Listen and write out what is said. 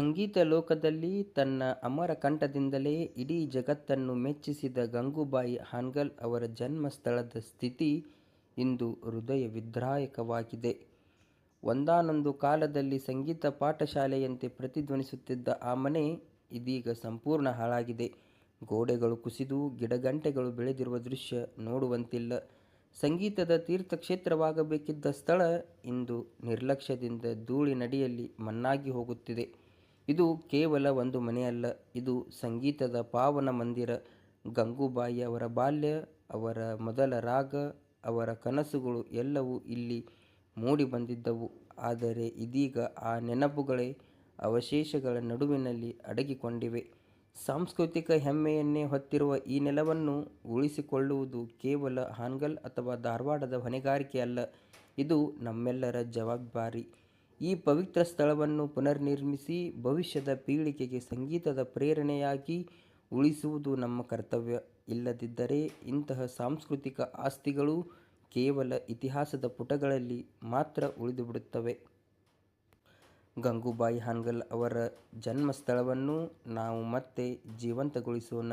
ಸಂಗೀತ ಲೋಕದಲ್ಲಿ ತನ್ನ ಅಮರ ಕಂಠದಿಂದಲೇ ಇಡೀ ಜಗತ್ತನ್ನು ಮೆಚ್ಚಿಸಿದ ಗಂಗೂಬಾಯಿ ಹಾನ್ಗಲ್ ಅವರ ಜನ್ಮ ಸ್ಥಳದ ಸ್ಥಿತಿ ಇಂದು ಹೃದಯ ವಿದ್ರಾಯಕವಾಗಿದೆ. ಒಂದಾನೊಂದು ಕಾಲದಲ್ಲಿ ಸಂಗೀತ ಪಾಠಶಾಲೆಯಂತೆ ಪ್ರತಿಧ್ವನಿಸುತ್ತಿದ್ದ ಆ ಮನೆ ಇದೀಗ ಸಂಪೂರ್ಣ ಹಾಳಾಗಿದೆ. ಗೋಡೆಗಳು ಕುಸಿದು, ಗಿಡಗಂಟೆಗಳು ಬೆಳೆದಿರುವ ದೃಶ್ಯ ನೋಡುವಂತಿಲ್ಲ. ಸಂಗೀತದ ತೀರ್ಥಕ್ಷೇತ್ರವಾಗಬೇಕಿದ್ದ ಸ್ಥಳ ಇಂದು ನಿರ್ಲಕ್ಷ್ಯದಿಂದ ಧೂಳಿನಡಿಯಲ್ಲಿ ಮಣ್ಣಾಗಿ ಹೋಗುತ್ತಿದೆ. ಇದು ಕೇವಲ ಒಂದು ಮನೆಯಲ್ಲ, ಇದು ಸಂಗೀತದ ಪಾವನ ಮಂದಿರ. ಗಂಗೂಬಾಯಿ ಅವರ ಬಾಲ್ಯ, ಅವರ ಮೊದಲ ರಾಗ, ಅವರ ಕನಸುಗಳು ಎಲ್ಲವೂ ಇಲ್ಲಿ ಮೂಡಿ ಬಂದಿದ್ದವು ಆದರೆ ಇದೀಗ ಆ ನೆನಪುಗಳೇ ಅವಶೇಷಗಳ ನಡುವಿನಲ್ಲಿ ಅಡಗಿಕೊಂಡಿವೆ. ಸಾಂಸ್ಕೃತಿಕ ಹೆಮ್ಮೆಯನ್ನೇ ಹೊತ್ತಿರುವ ಈ ನೆಲವನ್ನು ಉಳಿಸಿಕೊಳ್ಳುವುದು ಕೇವಲ ಹಾನ್ಗಲ್ ಅಥವಾ ಧಾರವಾಡದ ಹೊಣೆಗಾರಿಕೆಯಲ್ಲ, ಇದು ನಮ್ಮೆಲ್ಲರ ಜವಾಬ್ದಾರಿ. ಈ ಪವಿತ್ರ ಸ್ಥಳವನ್ನು ಪುನರ್ನಿರ್ಮಿಸಿ, ಭವಿಷ್ಯದ ಪೀಳಿಗೆಗೆ ಸಂಗೀತದ ಪ್ರೇರಣೆಯಾಗಿ ಉಳಿಸುವುದು ನಮ್ಮ ಕರ್ತವ್ಯ. ಇಲ್ಲದಿದ್ದರೆ ಇಂತಹ ಸಾಂಸ್ಕೃತಿಕ ಆಸ್ತಿಗಳು ಕೇವಲ ಇತಿಹಾಸದ ಪುಟಗಳಲ್ಲಿ ಮಾತ್ರ ಉಳಿದುಬಿಡುತ್ತವೆ. ಗಂಗೂಬಾಯಿ ಹಾನ್ಗಲ್ ಅವರ ಜನ್ಮಸ್ಥಳವನ್ನು ನಾವು ಮತ್ತೆ ಜೀವಂತಗೊಳಿಸೋಣ.